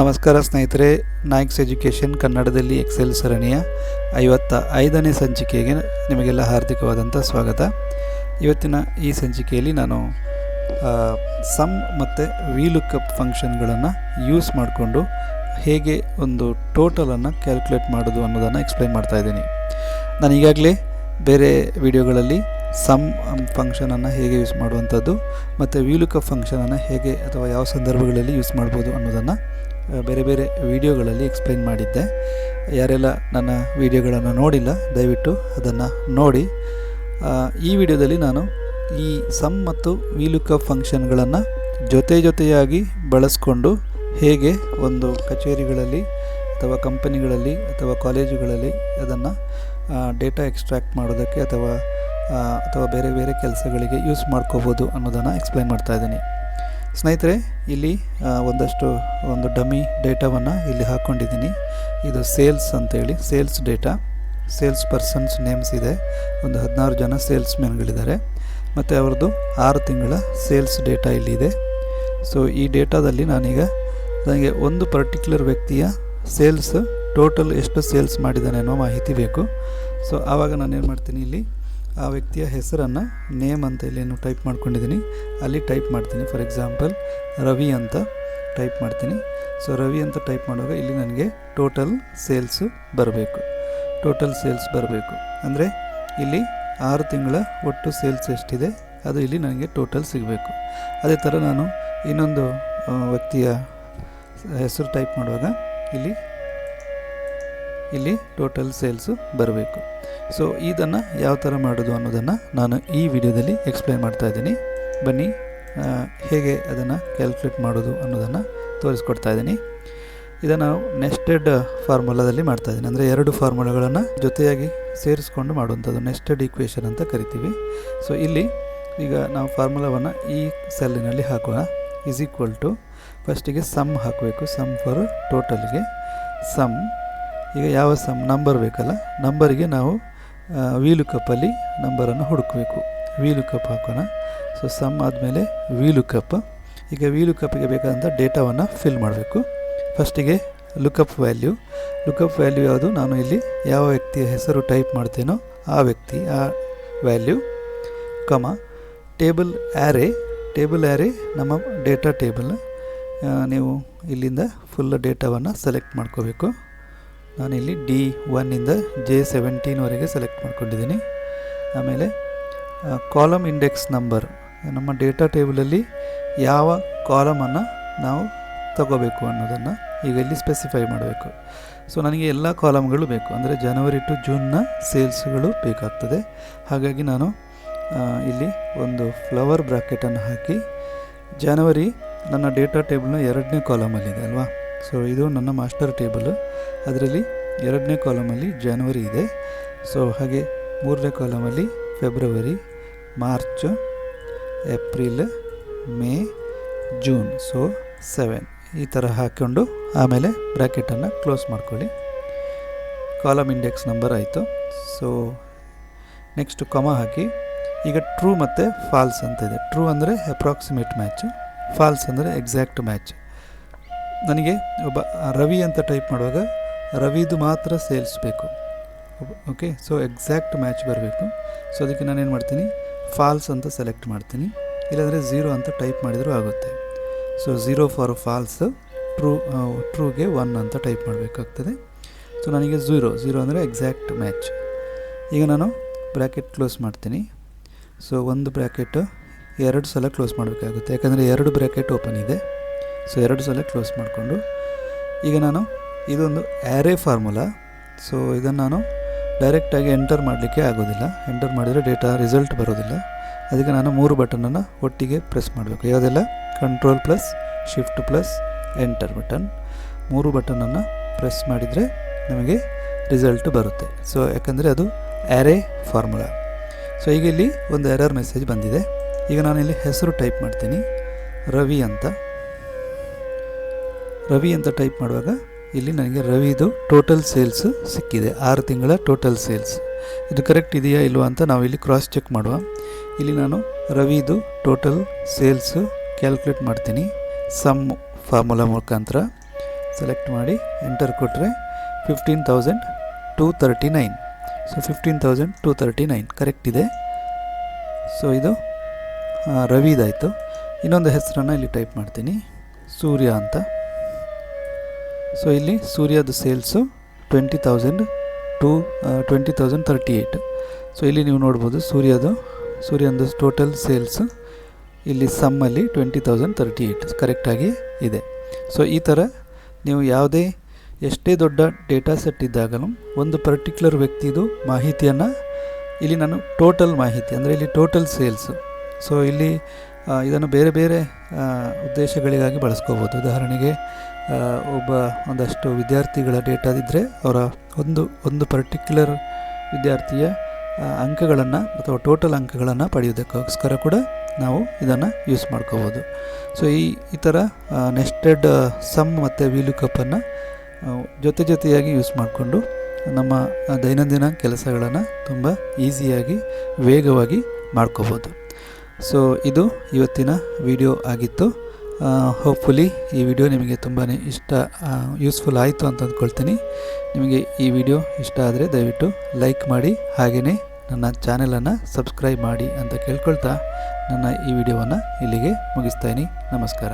ನಮಸ್ಕಾರ ಸ್ನೇಹಿತರೆ, ನಾಯಕ್ಸ್ ಎಜುಕೇಷನ್ ಕನ್ನಡದಲ್ಲಿ ಎಕ್ಸೆಲ್ ಸರಣಿಯ ಐವತ್ತ ಐದನೇ ಸಂಚಿಕೆಗೆ ನಿಮಗೆಲ್ಲ ಹಾರ್ದಿಕವಾದಂಥ ಸ್ವಾಗತ. ಇವತ್ತಿನ ಈ ಸಂಚಿಕೆಯಲ್ಲಿ ನಾನು ಸಮ್ ಮತ್ತು ವೀಲುಕಪ್ ಫಂಕ್ಷನ್ಗಳನ್ನು ಯೂಸ್ ಮಾಡಿಕೊಂಡು ಹೇಗೆ ಒಂದು ಟೋಟಲನ್ನು ಕ್ಯಾಲ್ಕುಲೇಟ್ ಮಾಡೋದು ಅನ್ನೋದನ್ನು ಎಕ್ಸ್ಪ್ಲೈನ್ ಮಾಡ್ತಾ ಇದ್ದೀನಿ. ನಾನು ಈಗಾಗಲೇ ಬೇರೆ ವಿಡಿಯೋಗಳಲ್ಲಿ ಸಮ್ ಫಂಕ್ಷನನ್ನು ಹೇಗೆ ಯೂಸ್ ಮಾಡುವಂಥದ್ದು, ಮತ್ತು ವೀಲುಕಪ್ ಫಂಕ್ಷನನ್ನು ಹೇಗೆ ಅಥವಾ ಯಾವ ಸಂದರ್ಭಗಳಲ್ಲಿ ಯೂಸ್ ಮಾಡ್ಬೋದು ಅನ್ನೋದನ್ನು ಬೇರೆ ಬೇರೆ ವಿಡಿಯೋಗಳಲ್ಲಿ ಎಕ್ಸ್ಪ್ಲೈನ್ ಮಾಡಿದ್ದೆ. ಯಾರೆಲ್ಲ ನನ್ನ ವಿಡಿಯೋಗಳನ್ನು ನೋಡಿಲ್ಲ, ದಯವಿಟ್ಟು ಅದನ್ನು ನೋಡಿ. ಈ ವಿಡಿಯೋದಲ್ಲಿ ನಾನು ಈ ಸಮ್ ಮತ್ತು ವೀಲುಕಪ್ ಫಂಕ್ಷನ್ಗಳನ್ನು ಜೊತೆ ಜೊತೆಯಾಗಿ ಬಳಸ್ಕೊಂಡು ಹೇಗೆ ಒಂದು ಕಚೇರಿಗಳಲ್ಲಿ ಅಥವಾ ಕಂಪನಿಗಳಲ್ಲಿ ಅಥವಾ ಕಾಲೇಜುಗಳಲ್ಲಿ ಅದನ್ನು ಡೇಟಾ ಎಕ್ಸ್ಟ್ರಾಕ್ಟ್ ಮಾಡೋದಕ್ಕೆ ಅಥವಾ ಅಥವಾ ಬೇರೆ ಬೇರೆ ಕೆಲಸಗಳಿಗೆ ಯೂಸ್ ಮಾಡ್ಕೋಬೋದು ಅನ್ನೋದನ್ನು ಎಕ್ಸ್ಪ್ಲೈನ್ ಮಾಡ್ತಾ ಇದ್ದೀನಿ. ಸ್ನೇಹಿತರೆ, ಇಲ್ಲಿ ಒಂದಷ್ಟು, ಒಂದು ಡಮ್ಮಿ ಡೇಟಾವನ್ನು ಇಲ್ಲಿ ಹಾಕ್ಕೊಂಡಿದ್ದೀನಿ ಇದು ಸೇಲ್ಸ್ ಅಂತೇಳಿ sales data sales persons names ಇದೆ. ಒಂದು ಹದಿನಾರು ಜನ ಸೇಲ್ಸ್ ಮೆನ್ಗಳಿದ್ದಾರೆ ಮತ್ತು ಅವ್ರದ್ದು ಆರು ತಿಂಗಳ ಸೇಲ್ಸ್ ಡೇಟಾ ಇಲ್ಲಿದೆ ಸೊ ಈ ಡೇಟಾದಲ್ಲಿ ನಾನೀಗ ನನಗೆ ಒಂದು ಪರ್ಟಿಕ್ಯುಲರ್ ವ್ಯಕ್ತಿಯ ಸೇಲ್ಸ್ ಟೋಟಲ್ ಎಷ್ಟು ಸೇಲ್ಸ್ ಮಾಡಿದ್ದಾನೆ ಅನ್ನೋ ಮಾಹಿತಿ ಬೇಕು. ಸೊ ಆವಾಗ ನಾನೇನು ಮಾಡ್ತೀನಿ ಇಲ್ಲಿ ಆ ವ್ಯಕ್ತಿಯ ಹೆಸರನ್ನು ನೇಮ್ ಅಂತ ಇಲ್ಲಿ ನಾನು ಟೈಪ್ ಮಾಡ್ಕೊಂಡಿದ್ದೀನಿ. ಅಲ್ಲಿ ಟೈಪ್ ಮಾಡ್ತೀನಿ. ಫಾರ್ ಎಕ್ಸಾಂಪಲ್, ರವಿ ಅಂತ ಟೈಪ್ ಮಾಡ್ತೀನಿ. ಸೊ, ರವಿ ಅಂತ ಟೈಪ್ ಮಾಡುವಾಗ ಇಲ್ಲಿ ನನಗೆ ಟೋಟಲ್ ಸೇಲ್ಸು ಬರಬೇಕು. ಟೋಟಲ್ ಸೇಲ್ಸ್ ಬರಬೇಕು. ಅಂದರೆ ಇಲ್ಲಿ ಆರು ತಿಂಗಳ ಒಟ್ಟು ಸೇಲ್ಸ್ ಎಷ್ಟಿದೆ, ಅದು ಇಲ್ಲಿ ನನಗೆ ಟೋಟಲ್ ಸಿಗಬೇಕು. ಅದೇ ಥರ ನಾನು ಇನ್ನೊಂದು ವ್ಯಕ್ತಿಯ ಹೆಸರು ಟೈಪ್ ಮಾಡುವಾಗ ಇಲ್ಲಿ ಇಲ್ಲಿ ಟೋಟಲ್ ಸೇಲ್ಸು ಬರಬೇಕು. ಸೊ ಇದನ್ನು ಯಾವ ಥರ ಮಾಡೋದು ಅನ್ನೋದನ್ನು ನಾನು ಈ ವಿಡಿಯೋದಲ್ಲಿ ಎಕ್ಸ್ಪ್ಲೈನ್ ಮಾಡ್ತಾ ಇದ್ದೀನಿ. ಬನ್ನಿ ಹೇಗೆ ಅದನ್ನು ಕ್ಯಾಲ್ಕುಲೇಟ್ ಮಾಡೋದು ಅನ್ನೋದನ್ನು ತೋರಿಸ್ಕೊಡ್ತಾ ಇದ್ದೀನಿ. ಇದನ್ನು ನಾವು ನೆಸ್ಟೆಡ್ ಫಾರ್ಮುಲಾದಲ್ಲಿ ಮಾಡ್ತಾ ಇದ್ದೀನಿ. ಅಂದರೆ ಎರಡು ಫಾರ್ಮುಲಾಗಳನ್ನು ಜೊತೆಯಾಗಿ ಸೇರಿಸ್ಕೊಂಡು ಮಾಡುವಂಥದ್ದು ನೆಸ್ಟೆಡ್ ಈಕ್ವೇಷನ್ ಅಂತ ಕರಿತೀವಿ. ಸೊ ಇಲ್ಲಿ ಈಗ ನಾವು ಫಾರ್ಮುಲಾವನ್ನು ಈ ಸೆಲ್ಲಿನಲ್ಲಿ ಹಾಕೋಣ. ಈಸ್ ಈಕ್ವಲ್ ಟು ಫಸ್ಟಿಗೆ ಸಮ್ ಹಾಕಬೇಕು. ಸಮ್ ಫಾರ್ ಟೋಟಲ್ಗೆ ಸಮ್ ಈಗ ಯಾವ ಸಮ್ ನಂಬರ್ ಬೇಕಲ್ಲ? ನಂಬರಿಗೆ ನಾವು ವೀಲು ಕಪ್ಪಲ್ಲಿ ನಂಬರನ್ನು ಹುಡುಕಬೇಕು. ವೀಲು ಕಪ್ ಹಾಕೋಣ. ಸೊ ಸಮ್ ಆದಮೇಲೆ ವೀಲು ಕಪ್ ಈಗ ವೀಲು ಕಪ್ಪಿಗೆ ಬೇಕಾದಂಥ ಡೇಟಾವನ್ನು ಫಿಲ್ ಮಾಡಬೇಕು. ಫಸ್ಟಿಗೆ ಲುಕಪ್ ವ್ಯಾಲ್ಯೂ ಲುಕಪ್ ವ್ಯಾಲ್ಯೂ ಯಾವುದು? ನಾನು ಇಲ್ಲಿ ಯಾವ ವ್ಯಕ್ತಿಯ ಹೆಸರು ಟೈಪ್ ಮಾಡ್ತೇನೋ ಆ ವ್ಯಕ್ತಿ, ಆ value comma table array table array ನಮ್ಮ ಡೇಟಾ ಟೇಬಲ್ ನೀವು ಇಲ್ಲಿಂದ ಫುಲ್ ಡೇಟಾವನ್ನು ಸೆಲೆಕ್ಟ್ ಮಾಡ್ಕೋಬೇಕು. ನಾನಿಲ್ಲಿ ಡಿ ಒನ್ನಿಂದ ಜೆ ಸೆವೆಂಟೀನ್ವರೆಗೆ ಸೆಲೆಕ್ಟ್ ಮಾಡ್ಕೊಂಡಿದ್ದೀನಿ. ಆಮೇಲೆ ಕಾಲಮ್ ಇಂಡೆಕ್ಸ್ ನಂಬರ್ ನಮ್ಮ ಡೇಟಾ ಟೇಬಲಲ್ಲಿ ಯಾವ ಕಾಲಮನ್ನು ನಾವು ತಗೋಬೇಕು ಅನ್ನೋದನ್ನು ಈಗ ಇಲ್ಲಿ ಸ್ಪೆಸಿಫೈ ಮಾಡಬೇಕು. ಸೊ ನನಗೆ ಎಲ್ಲ ಕಾಲಮ್ಗಳು ಬೇಕು. ಅಂದರೆ ಜನವರಿ ಟು ಜೂನ್ನ ಸೇಲ್ಸ್ಗಳು ಬೇಕಾಗ್ತದೆ. ಹಾಗಾಗಿ ನಾನು ಇಲ್ಲಿ ಒಂದು ಫ್ಲವರ್ ಬ್ರಾಕೆಟನ್ನು ಹಾಕಿ ಜನವರಿ ನನ್ನ ಡೇಟಾ ಟೇಬಲ್ನ ಎರಡನೇ ಕಾಲಮಲ್ಲಿದೆ ಅಲ್ವಾ? ಸೊ ಇದು ನನ್ನ ಮಾಸ್ಟರ್ ಟೇಬಲ್ ಅದರಲ್ಲಿ ಎರಡನೇ ಕಾಲಮಲ್ಲಿ ಜನವರಿ ಇದೆ. ಸೊ ಹಾಗೆ ಮೂರನೇ ಕಾಲಮಲ್ಲಿ February March April May June so seven ಈ ಥರ ಹಾಕ್ಕೊಂಡು ಆಮೇಲೆ ಬ್ರ್ಯಾಕೆಟನ್ನು ಕ್ಲೋಸ್ ಮಾಡ್ಕೊಳ್ಳಿ. ಕಾಲಮ್ ಇಂಡೆಕ್ಸ್ ನಂಬರ್ ಆಯಿತು. ಸೊ ನೆಕ್ಸ್ಟ್ ಕಮ ಹಾಕಿ. ಈಗ ಟ್ರೂ ಮತ್ತು ಫಾಲ್ಸ್ ಅಂತ ಇದೆ. ಟ್ರೂ ಅಂದರೆ ಅಪ್ರಾಕ್ಸಿಮೇಟ್ ಮ್ಯಾಚು ಫಾಲ್ಸ್ ಅಂದರೆ ಎಕ್ಸಾಕ್ಟ್ ಮ್ಯಾಚ್ ನನಗೆ ಒಬ್ಬ ರವಿ ಅಂತ ಟೈಪ್ ಮಾಡುವಾಗ ರವಿದು ಮಾತ್ರ ಸೇಲ್ಸ್ ಬೇಕು ಓಕೆ ಸೊ ಎಕ್ಸಾಕ್ಟ್ ಮ್ಯಾಚ್ ಬರಬೇಕು. ಸೊ ಅದಕ್ಕೆ ನಾನೇನು ಮಾಡ್ತೀನಿ? ಫಾಲ್ಸ್ ಅಂತ ಸೆಲೆಕ್ಟ್ ಮಾಡ್ತೀನಿ. ಇಲ್ಲಾಂದರೆ ಝೀರೋ ಅಂತ ಟೈಪ್ ಮಾಡಿದರೂ ಆಗುತ್ತೆ. So zero for false true ಟ್ರೂಗೆ one ಅಂತ ಟೈಪ್ ಮಾಡಬೇಕಾಗ್ತದೆ. ಸೊ ನನಗೆ ಝೀರೋ ಝೀರೋ ಅಂದರೆ ಎಕ್ಸಾಕ್ಟ್ ಮ್ಯಾಚ್ ಈಗ ನಾನು ಬ್ರ್ಯಾಕೆಟ್ ಕ್ಲೋಸ್ ಮಾಡ್ತೀನಿ. ಸೊ ಒಂದು ಬ್ರ್ಯಾಕೆಟ್ ಎರಡು ಸಲ ಕ್ಲೋಸ್ ಮಾಡಬೇಕಾಗುತ್ತೆ. ಯಾಕಂದರೆ ಎರಡು ಬ್ರ್ಯಾಕೆಟ್ ಓಪನ್ ಇದೆ. ಸೊ ಎರಡು ಸಲ ಕ್ಲೋಸ್ ಮಾಡಿಕೊಂಡು ಈಗ ನಾನು ಇದೊಂದು ಆ್ಯರೇ ಫಾರ್ಮುಲಾ ಸೊ ಇದನ್ನು ನಾನು ಡೈರೆಕ್ಟಾಗಿ ಎಂಟರ್ ಮಾಡಲಿಕ್ಕೆ ಆಗೋದಿಲ್ಲ. ಎಂಟರ್ ಮಾಡಿದರೆ ಡೇಟಾ ರಿಸಲ್ಟ್ ಬರೋದಿಲ್ಲ. ಅದಕ್ಕೆ ನಾನು ಮೂರು ಬಟನನ್ನು ಒಟ್ಟಿಗೆ ಪ್ರೆಸ್ ಮಾಡಬೇಕು. ಯಾವುದೆಲ್ಲ? Control plus shift plus enter button ಮೂರು ಬಟನನ್ನು ಪ್ರೆಸ್ ಮಾಡಿದರೆ ನಮಗೆ ರಿಸಲ್ಟ್ ಬರುತ್ತೆ. ಸೊ ಯಾಕಂದರೆ ಅದು ಆ್ಯರೇ ಫಾರ್ಮುಲಾ ಸೊ ಈಗ ಇಲ್ಲಿ ಒಂದು ಎರರ್ ಮೆಸೇಜ್ ಬಂದಿದೆ. ಈಗ ನಾನು ಇಲ್ಲಿ ಹೆಸರು ಟೈಪ್ ಮಾಡ್ತೀನಿ. ರವಿ ಅಂತ. ರವಿ ಅಂತ ಟೈಪ್ ಮಾಡುವಾಗ ಇಲ್ಲಿ ನನಗೆ ರವಿದು ಟೋಟಲ್ ಸೇಲ್ಸ್ ಸಿಕ್ಕಿದೆ. ಆರು ತಿಂಗಳ ಟೋಟಲ್ ಸೇಲ್ಸ್ ಇದು ಕರೆಕ್ಟ್ ಇದೆಯಾ ಇಲ್ವಾ ಅಂತ ನಾವು ಇಲ್ಲಿ ಕ್ರಾಸ್ ಚೆಕ್ ಮಾಡುವ. ಇಲ್ಲಿ ನಾನು ರವಿದು ಟೋಟಲ್ ಸೇಲ್ಸು ಕ್ಯಾಲ್ಕುಲೇಟ್ ಮಾಡ್ತೀನಿ. ಸಮ್ ಫಾರ್ಮುಲಾ ಮುಖಾಂತರ ಸೆಲೆಕ್ಟ್ ಮಾಡಿ ಎಂಟರ್ ಕೊಟ್ಟರೆ fifteen thousand two thirty nine so fifteen thousand two thirty nine correct ಇದೆ ಸೊ ಇದು ರವಿದಾಯಿತು. ಇನ್ನೊಂದು ಹೆಸರನ್ನು ಇಲ್ಲಿ ಟೈಪ್ ಮಾಡ್ತೀನಿ. ಸೂರ್ಯ ಅಂತ. ಸೊ ಇಲ್ಲಿ ಸೂರ್ಯದ sales twenty thousand to twenty thousand thirty eight so ಇಲ್ಲಿ ನೀವು ನೋಡ್ಬೋದು ಸೂರ್ಯದು, ಸೂರ್ಯಂದು ಟೋಟಲ್ ಸೇಲ್ಸ್ ಇಲ್ಲಿ ಸಮ್ಮಲ್ಲಿ ಟ್ವೆಂಟಿ ತೌಸಂಡ್ ತರ್ಟಿ ಏಯ್ಟ್ ಕರೆಕ್ಟಾಗಿ ಇದೆ. ಸೊ ಈ ಥರ ನೀವು ಯಾವುದೇ, ಎಷ್ಟೇ ದೊಡ್ಡ ಡೇಟಾ ಸೆಟ್ ಇದ್ದಾಗಲೂ ಒಂದು ಪರ್ಟಿಕ್ಯುಲರ್ ವ್ಯಕ್ತಿದು ಮಾಹಿತಿಯನ್ನು ಇಲ್ಲಿ ನಾನು ಟೋಟಲ್ ಮಾಹಿತಿ, ಅಂದರೆ ಇಲ್ಲಿ ಟೋಟಲ್ ಸೇಲ್ಸು ಸೊ ಇಲ್ಲಿ ಇದನ್ನು ಬೇರೆ ಬೇರೆ ಉದ್ದೇಶಗಳಿಗಾಗಿ ಬಳಸ್ಕೋಬೋದು. ಉದಾಹರಣೆಗೆ ಒಬ್ಬ ಒಂದಷ್ಟು ವಿದ್ಯಾರ್ಥಿಗಳ ಡೇಟಾ ಇದ್ದರೆ ಅವರ ಒಂದು ಒಂದು ಪರ್ಟಿಕ್ಯುಲರ್ ವಿದ್ಯಾರ್ಥಿಯ ಅಂಕಗಳನ್ನು ಅಥವಾ ಟೋಟಲ್ ಅಂಕಗಳನ್ನು ಪಡೆಯೋದಕ್ಕೋಸ್ಕರ ಕೂಡ ನಾವು ಇದನ್ನು ಯೂಸ್ ಮಾಡ್ಕೋಬೋದು. ಸೊ ಈ ಈ ಥರ ನೆಸ್ಟೆಡ್ ಸಮ್ ಮತ್ತು ವೀಲುಕಪ್ಪನ್ನು ಜೊತೆ ಜೊತೆಯಾಗಿ ಯೂಸ್ ಮಾಡಿಕೊಂಡು ನಮ್ಮ ದೈನಂದಿನ ಕೆಲಸಗಳನ್ನು ತುಂಬ ಈಸಿಯಾಗಿ ವೇಗವಾಗಿ ಮಾಡ್ಕೋಬೋದು. ಸೊ ಇದು ಇವತ್ತಿನ ವಿಡಿಯೋ ಆಗಿತ್ತು. ಹೋಪ್ಫುಲಿ ಈ ವಿಡಿಯೋ ನಿಮಗೆ ತುಂಬಾ ಇಷ್ಟ ಯೂಸ್ಫುಲ್ ಆಯಿತು ಅಂತ ಅಂದ್ಕೊಳ್ತೀನಿ. ನಿಮಗೆ ಈ ವಿಡಿಯೋ ಇಷ್ಟ ಆದರೆ ದಯವಿಟ್ಟು ಲೈಕ್ ಮಾಡಿ ಹಾಗೆಯೇ ನನ್ನ ಚಾನೆಲನ್ನು ಸಬ್ಸ್ಕ್ರೈಬ್ ಮಾಡಿ ಅಂತ ಕೇಳ್ಕೊಳ್ತಾ ನನ್ನ ಈ ವಿಡಿಯೋವನ್ನು ಇಲ್ಲಿಗೆ ಮುಗಿಸ್ತಾಯಿನಿ ನಮಸ್ಕಾರ.